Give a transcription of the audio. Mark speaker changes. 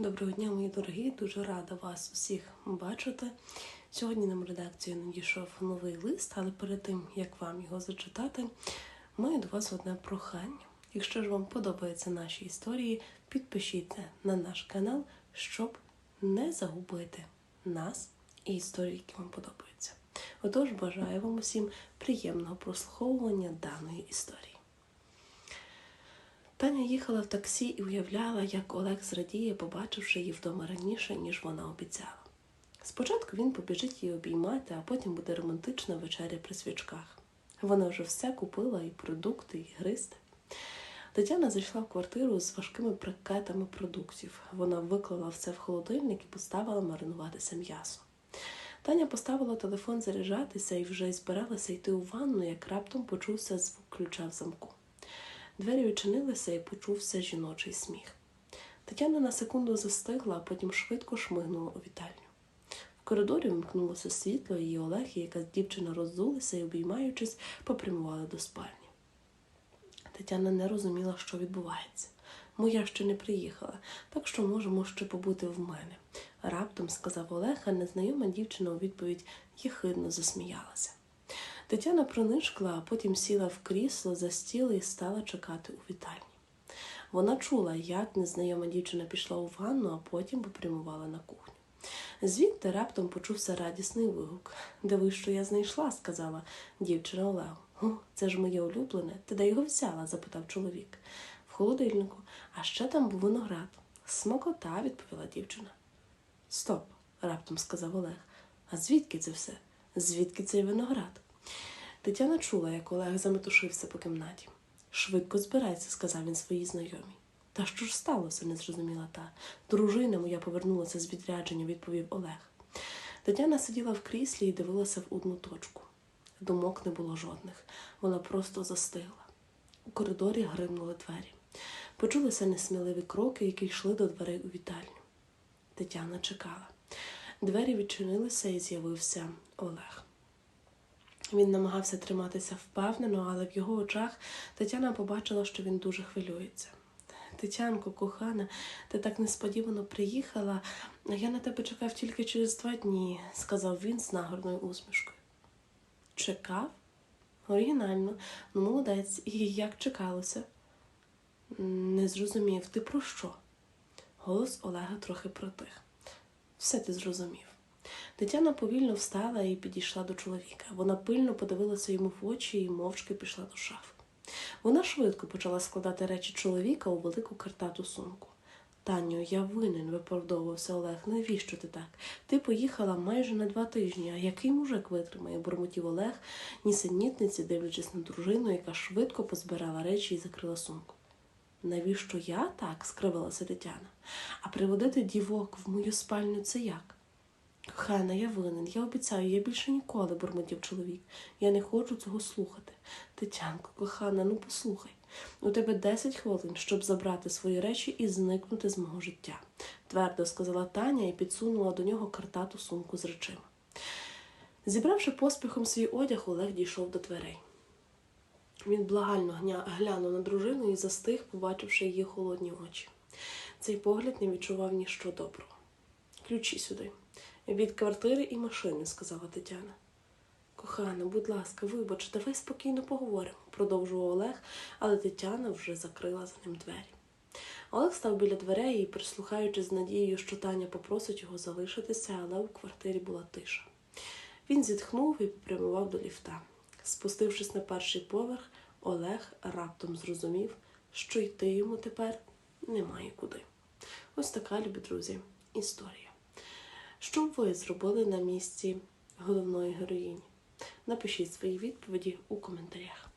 Speaker 1: Доброго дня, мої дорогі. Дуже рада вас усіх бачити. Сьогодні нам редакцію надійшов новий лист, але перед тим як вам його зачитати, маю до вас одне прохання. Якщо ж вам подобаються наші історії, підпишіться на наш канал, щоб не загубити нас і історії, які вам подобаються. Отож, бажаю вам усім приємного прослуховування даної історії. Таня їхала в таксі і уявляла, як Олег зрадіє, побачивши її вдома раніше, ніж вона обіцяла. Спочатку він побіжить її обіймати, а потім буде романтична вечеря при свічках. Вона вже все купила і продукти, і гристи. Тетяна зайшла в квартиру з важкими пакетами продуктів. Вона виклала все в холодильник і поставила маринуватися м'ясо. Таня поставила телефон заряджатися і вже збиралася йти у ванну, як раптом почувся звук ключа в замку. Двері відчинилися і почувся жіночий сміх. Тетяна на секунду застигла, а потім швидко шмигнула у вітальню. В коридорі вимкнулося світло, і Олег і якась дівчина роззулися і, обіймаючись, попрямували до спальні. Тетяна не розуміла, що відбувається. Моя ще не приїхала, так що можемо ще побути в мене. Раптом сказав Олег, а незнайома дівчина у відповідь єхидно засміялася. Тетяна пронишкла, а потім сіла в крісло за стіл і стала чекати у вітальні. Вона чула, як незнайома дівчина пішла у ванну, а потім попрямувала на кухню. Звідти раптом почувся радісний вигук. Диви, що я знайшла, сказала дівчина Олегу. «О, це ж моє улюблене. Ти де його взяла? запитав чоловік. В холодильнику, а ще там був виноград. Смокота, відповіла дівчина. Стоп, раптом сказав Олег. А звідки це все? Звідки цей виноград? Тетяна чула, як Олег заметушився по кімнаті. Швидко збирайся, сказав він своїй знайомій. Та що ж сталося, не зрозуміла та. Дружина моя повернулася з відрядження, відповів Олег. Тетяна сиділа в кріслі і дивилася в одну точку. Думок не було жодних. Вона просто застигла. У коридорі гримнули двері. Почулися несміливі кроки, які йшли до дверей у вітальню. Тетяна чекала. Двері відчинилися і з'явився Олег. Він намагався триматися впевнено, але в його очах Тетяна побачила, що він дуже хвилюється. Тетянко, кохана, ти так несподівано приїхала, а я на тебе чекав тільки через два дні, сказав він з нагорною усмішкою. Чекав? Оригінально, ну молодець, і як чекалося? Не зрозумів, ти про що? Голос Олега трохи протих. Все ти зрозумів. Тетяна повільно встала і підійшла до чоловіка. Вона пильно подивилася йому в очі і мовчки пішла до шафи. Вона швидко почала складати речі чоловіка у велику картату сумку. Таню, я винен, виправдовувався Олег. Навіщо ти так? Ти поїхала майже на два тижні, а який мужик витримає, бурмотів Олег, нісенітниці, дивлячись на дружину, яка швидко позбирала речі і закрила сумку. Навіщо я так? скривилася Тетяна. А приводити дівок в мою спальню це як? Кохана, я винен, я обіцяю, я більше ніколи, бурмотів чоловік. Я не хочу цього слухати. Тетянко, кохана, ну послухай. У тебе 10 хвилин, щоб забрати свої речі і зникнути з мого життя, твердо сказала Таня і підсунула до нього картату сумку з речима. Зібравши поспіхом свій одяг, Олег дійшов до дверей. Він благально глянув на дружину і застиг, побачивши її холодні очі. Цей погляд не відчував ніщо доброго. Ключі сюди. Від квартири і машини, сказала Тетяна. Кохана, будь ласка, вибач, давай спокійно поговоримо, продовжував Олег, але Тетяна вже закрила за ним двері. Олег став біля дверей і, прислухаючись з надією, що Таня попросить його залишитися, але у квартирі була тиша. Він зітхнув і попрямував до ліфта. Спустившись на перший поверх, Олег раптом зрозумів, що йти йому тепер немає куди. Ось така, любі друзі, історія. Що ви зробили на місці головної героїні? Напишіть свої відповіді у коментарях.